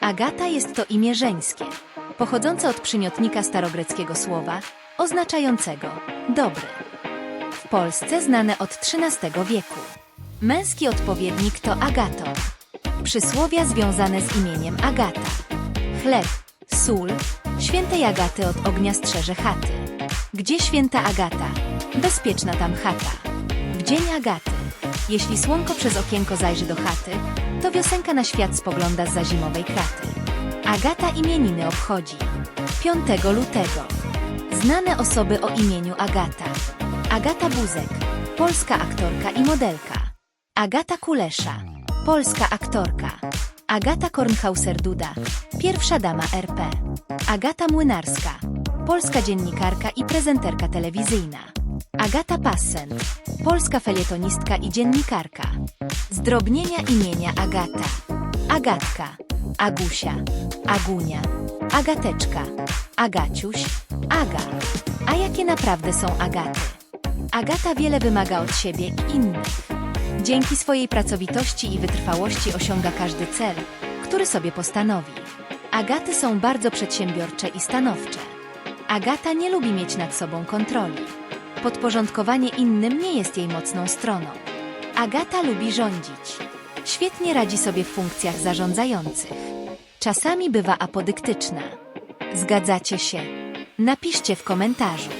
Agata jest to imię żeńskie, pochodzące od przymiotnika starogreckiego słowa oznaczającego dobry. W Polsce znane od XIII wieku. Męski odpowiednik to Agaton. Przysłowia związane z imieniem Agata. Chleb, sól, świętej Agaty od ognia strzeże chaty. Gdzie święta Agata? Bezpieczna tam chata. Dzień Agaty. Jeśli słonko przez okienko zajrzy do chaty, to wiosenka na świat spogląda z zimowej kraty. Agata imieniny obchodzi 5 lutego. Znane osoby o imieniu Agata. Agata Buzek, polska aktorka i modelka. Agata Kulesza, polska aktorka. Agata Kornhauser-Duda, pierwsza dama RP. Agata Młynarska, polska dziennikarka i prezenterka telewizyjna. Agata Passen, polska felietonistka i dziennikarka. Zdrobnienia imienia Agata. Agatka, Agusia, Agunia, Agateczka, Agaciuś, Aga. A jakie naprawdę są Agaty? Agata wiele wymaga od siebie i innych. Dzięki swojej pracowitości i wytrwałości osiąga każdy cel, który sobie postanowi. Agaty są bardzo przedsiębiorcze i stanowcze. Agata nie lubi mieć nad sobą kontroli. Podporządkowanie innym nie jest jej mocną stroną. Agata lubi rządzić. Świetnie radzi sobie w funkcjach zarządzających. Czasami bywa apodyktyczna. Zgadzacie się? Napiszcie w komentarzu.